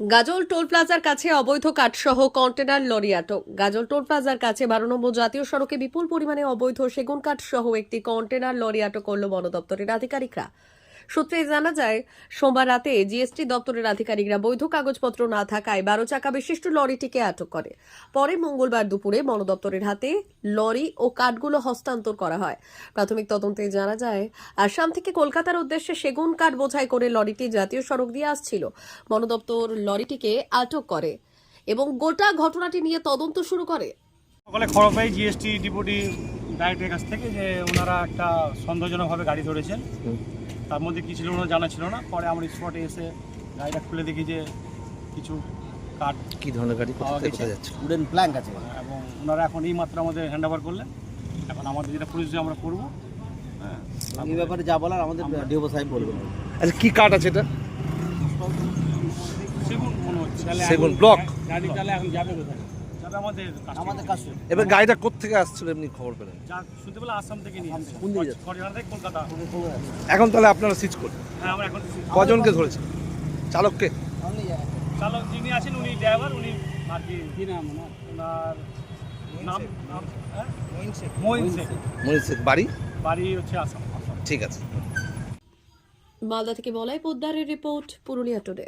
গাজল toll প্লাজার কাছে অবৈধ কাঠসহ কন্টেনার লরি আটক গাজল টোল প্লাজার কাছে বারো নম্বর জাতীয় সড়কে বিপুল পরিমাণে অবৈধ সেগুন কাঠ সহ একটি কন্টেনার লরি আটক করল বন দপ্তরের আধিকারিকরা। সূত্রে জানা যায় সোমবার রাতে জিএসটি দপ্তরের আধিকারিকরা বৈধ কাগজপত্র না থাকায় বারো চাকা বিশিষ্ট লরিটিকে আটক করে। পরে মঙ্গলবার দুপুরে বন দপ্তরের হাতে লরি ও কাঠগুলো হস্তান্তর করা হয়। প্রাথমিক তদন্তে জানা যায় আসাম থেকে কলকাতার উদ্দেশ্যে সেগুন কাঠ বোঝাই করে লরিটি জাতীয় সড়ক দিয়ে আসছিল। বন দপ্তর লরিটিকে আটক করে এবং গোটা ঘটনাটি নিয়ে তদন্ত শুরু করে। সকালে খবর পাই জিএসটি ডিপুটি ডাইরেক্টরের কাছ থেকে যে ওনারা একটা সন্দেহজনকভাবে গাড়ি ধরেছেন। তার মধ্যে কী ছিল ওনার জানা ছিল না। পরে আমার স্পটে এসে গাড়িটা খুলে দেখি যে কিছু কাঠ কি ধরনের গাড়ি? পাওয়া গেছে। যাচ্ছে? উডেন প্ল্যাঙ্ক আছে। এবং ওনারা এখন এই মাত্র আমাদের হ্যান্ড ওভার করলেন। এখন আমাদের যেটা প্রয়োজন আমরা করব। হ্যাঁ এই ব্যাপারে যা বলার আমাদের ডিওবো সাহেব বলবেন। আচ্ছা কী কাঠ আছে এটা? সেগুন মনে হচ্ছে। সেগুন ব্লক গাড়ি তাহলে এখন যাবে কোথায়? যাবে আমাদের কাছে। এবার গাড়িটা কোথেকে আসছিল এমনি খবর পেলেন? যা শুনতে পেলে আসাম থেকে নিয়ে কোন দিকে? কলকাতা। এখন তাহলে আপনারা সিজ করুন। হ্যাঁ আমরা এখন কজনকে ধরেছেন? চালককে? চালক যিনি আছেন উনি ড্রাইভার উনি আর কি কি নাম ওনার? নাম নাম হ্যাঁ? শেখ। মনির শেখ। বাড়ি? বাড়ি হচ্ছে আসাম। আসাম ঠিক আছে। মালদা থেকে বলাই পোদ্দারের রিপোর্ট পুরুলিয়া টুডে